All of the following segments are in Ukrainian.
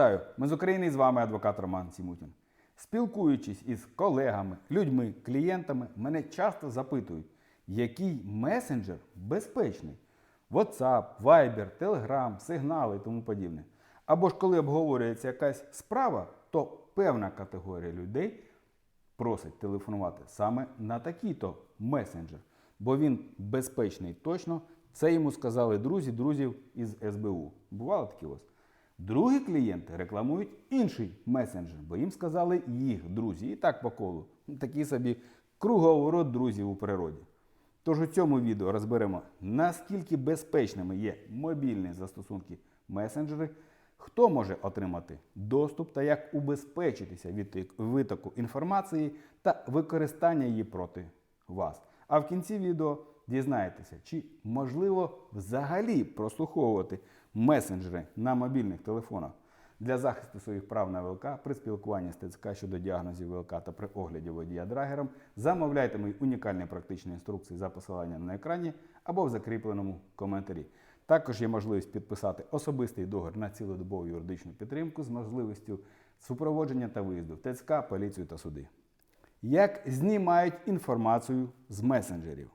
Вітаю! Ми з України і з вами адвокат Роман Сімутін. Спілкуючись із колегами, людьми, клієнтами, мене часто запитують, який месенджер безпечний. WhatsApp, Viber, Telegram, сигнали і тому подібне. Або ж коли обговорюється якась справа, то певна категорія людей просить телефонувати саме на такий-то месенджер, бо він безпечний точно. Це йому сказали друзі друзів із СБУ. Бувало такі у вас? Другі клієнти рекламують інший месенджер, бо їм сказали їх друзі. І так по колу. Такий собі круговорот друзів у природі. Тож у цьому відео розберемо, наскільки безпечними є мобільні застосунки месенджери, хто може отримати доступ та як убезпечитися від витоку інформації та використання її проти вас. А в кінці відео дізнаєтеся, чи можливо взагалі прослуховувати месенджери на мобільних телефонах для захисту своїх прав на ВЛК при спілкуванні з ТЦК щодо діагнозів ВЛК та при огляді водія драгером. Замовляйте мої унікальні практичні інструкції за посиланням на екрані або в закріпленому коментарі. Також є можливість підписати особистий договір на цілодобову юридичну підтримку з можливістю супроводження та виїзду в ТЦК, поліцію та суди. Як знімають інформацію з месенджерів?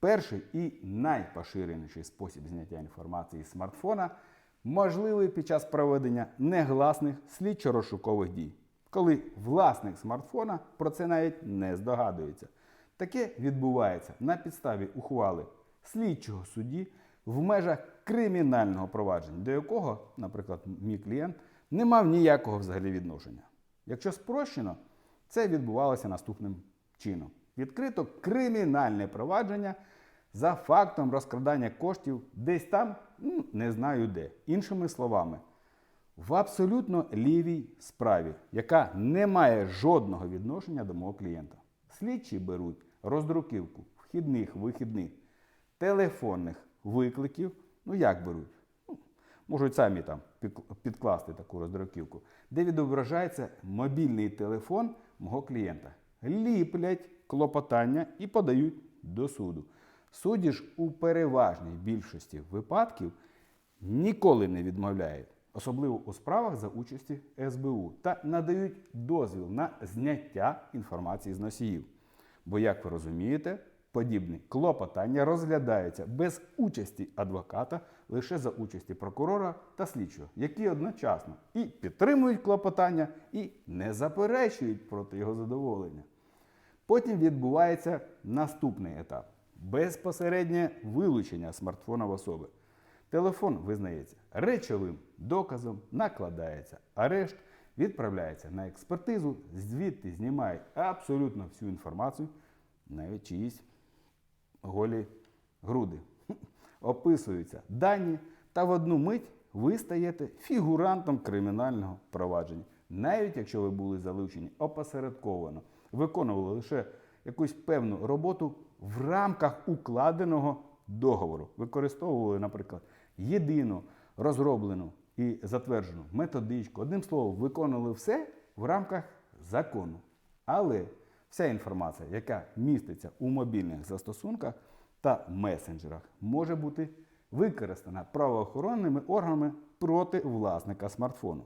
Перший і найпоширеніший спосіб зняття інформації з смартфона можливий під час проведення негласних слідчо-розшукових дій, коли власник смартфона про це навіть не здогадується. Таке відбувається на підставі ухвали слідчого судді в межах кримінального провадження, до якого, наприклад, мій клієнт не мав ніякого взагалі відношення. Якщо спрощено, це відбувалося наступним чином: відкрито кримінальне провадження за фактом розкрадання коштів десь там, ну, не знаю де. Іншими словами, в абсолютно лівій справі, яка не має жодного відношення до мого клієнта. Слідчі беруть роздруківку вхідних, вихідних, телефонних викликів. Ну як беруть? Ну, можуть самі там підкласти таку роздруківку, де відображається мобільний телефон мого клієнта. Ліплять клопотання і подають до суду. Судді ж у переважній більшості випадків ніколи не відмовляють, особливо у справах за участі СБУ, та надають дозвіл на зняття інформації з носіїв. Бо, як ви розумієте, подібні клопотання розглядаються без участі адвоката лише за участі прокурора та слідчого, які одночасно і підтримують клопотання, і не заперечують проти його задоволення. Потім відбувається наступний етап безпосереднє вилучення смартфона в особи. Телефон визнається речовим доказом, накладається арешт, відправляється на експертизу, звідти знімають абсолютно всю інформацію, навіть чиїсь голі груди. Описуються дані, та в одну мить ви стаєте фігурантом кримінального провадження, навіть якщо ви були залучені опосередковано, виконували лише якусь певну роботу в рамках укладеного договору, використовували, наприклад, єдину розроблену і затверджену методичку. Одним словом, виконували все в рамках закону. Але вся інформація, яка міститься у мобільних застосунках та месенджерах, може бути використана правоохоронними органами проти власника смартфону.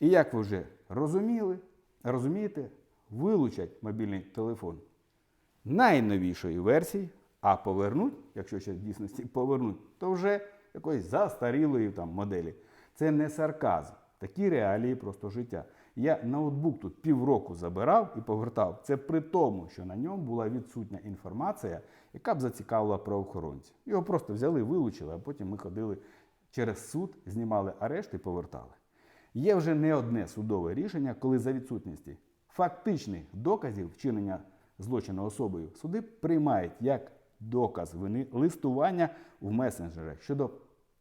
І як ви вже розуміли, розумієте, вилучать мобільний телефон найновішої версії, а повернуть, якщо ще в дійсності повернуть, то вже якоїсь застарілої там моделі. Це не сарказм. Такі реалії просто життя. Я ноутбук тут півроку забирав і повертав. Це при тому, що на ньому була відсутня інформація, яка б зацікавила правоохоронців. Його просто взяли, вилучили, а потім ми ходили через суд, знімали арешт і повертали. Є вже не одне судове рішення, коли за відсутності фактичних доказів вчинення злочину особою суди приймають як доказ вини листування в месенджерах щодо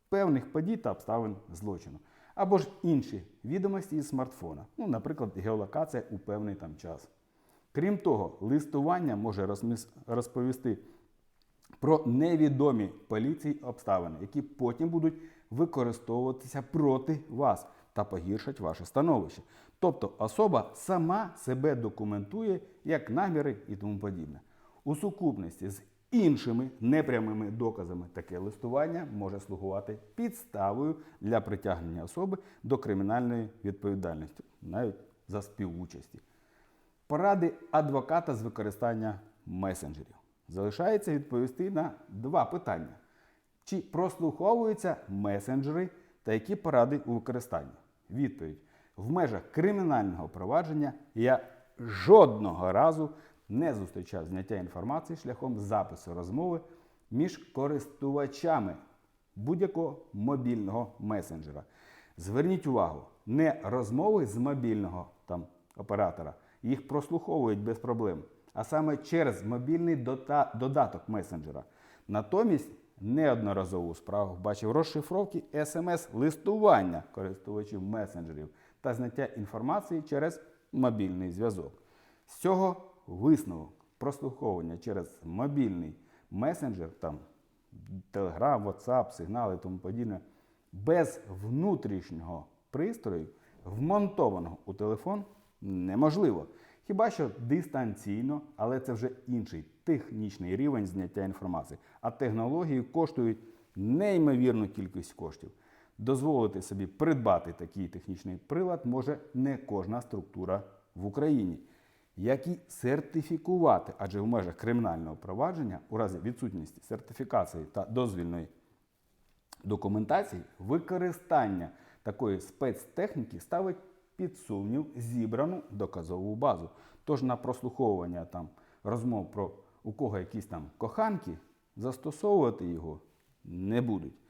певних подій та обставин злочину. Або ж інші відомості із смартфона, ну, наприклад, геолокація у певний там час. Крім того, листування може розповісти про невідомі поліції обставини, які потім будуть використовуватися проти вас та погіршать ваше становище. Тобто особа сама себе документує як наміри і тому подібне. У сукупності з іншими непрямими доказами. Таке листування може слугувати підставою для притягнення особи до кримінальної відповідальності, навіть за співучасті. Поради адвоката з використання месенджерів. Залишається відповісти на два питання: чи прослуховуються месенджери та які поради у використанні? Відповідь: в межах кримінального провадження я жодного разу не зустрічав зняття інформації шляхом запису розмови між користувачами будь-якого мобільного месенджера. Зверніть увагу, не розмови з мобільного там, оператора, їх прослуховують без проблем, а саме через мобільний додаток месенджера. Натомість неодноразово у справах бачив розшифровки смс-листування користувачів месенджерів та зняття інформації через мобільний зв'язок. З цього висновок прослуховування через мобільний месенджер, там Telegram, WhatsApp, сигнали і тому подібне, без внутрішнього пристрою, вмонтованого у телефон, неможливо. Хіба що дистанційно, але це вже інший технічний рівень зняття інформації. А технології коштують неймовірну кількість коштів. Дозволити собі придбати такий технічний прилад може не кожна структура в Україні. Як і сертифікувати, адже в межах кримінального провадження у разі відсутності сертифікації та дозвільної документації використання такої спецтехніки ставить під сумнів зібрану доказову базу. Тож на прослуховування там розмов про у кого якісь там коханки застосовувати його не будуть.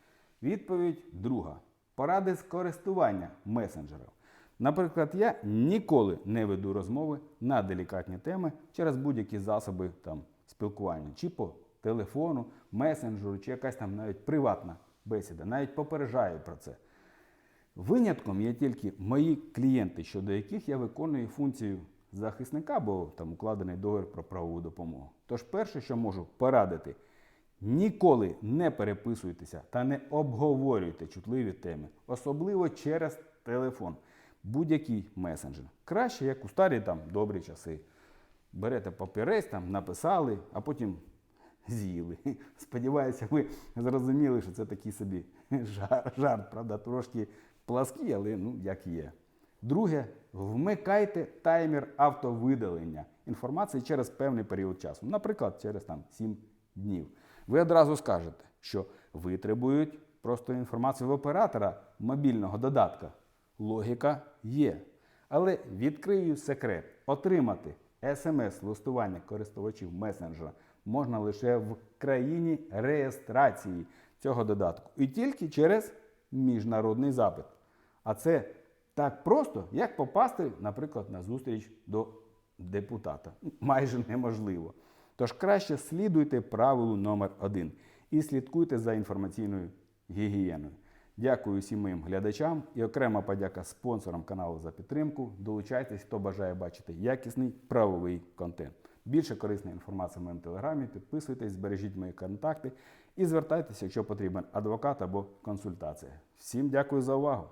Відповідь друга. Поради з користування месенджерів. Наприклад, я ніколи не веду розмови на делікатні теми через будь-які засоби там, спілкування, чи по телефону, месенджеру, чи якась там навіть приватна бесіда. Навіть попереджаю про це. Винятком є тільки мої клієнти, щодо яких я виконую функцію захисника, бо там укладений договір про правову допомогу. Тож, перше, що можу порадити, ніколи не переписуйтеся та не обговорюйте чутливі теми, особливо через телефон, будь-який месенджер. Краще, як у старі там добрі часи. Берете папірець, там написали, а потім з'їли. Сподіваюся, ви зрозуміли, що це такий собі жар- жарт, правда, трошки плаский, але ну як є. Друге, вмикайте таймер автовидалення інформації через певний період часу, наприклад, через там 7 днів. Ви одразу скажете, що витребують просто інформацію в оператора мобільного додатка. Логіка є. Але відкрию секрет: отримати смс-листування користувачів месенджера можна лише в країні реєстрації цього додатку. І тільки через міжнародний запит. А це так просто, як попасти, наприклад, на зустріч до депутата. Майже неможливо. Тож краще слідуйте правилу номер один і слідкуйте за інформаційною гігієною. Дякую всім моїм глядачам і окрема подяка спонсорам каналу за підтримку. Долучайтесь, хто бажає бачити якісний правовий контент. Більше корисної інформації в моєму телеграмі. Підписуйтесь, збережіть мої контакти і звертайтеся, якщо потрібен адвокат або консультація. Всім дякую за увагу!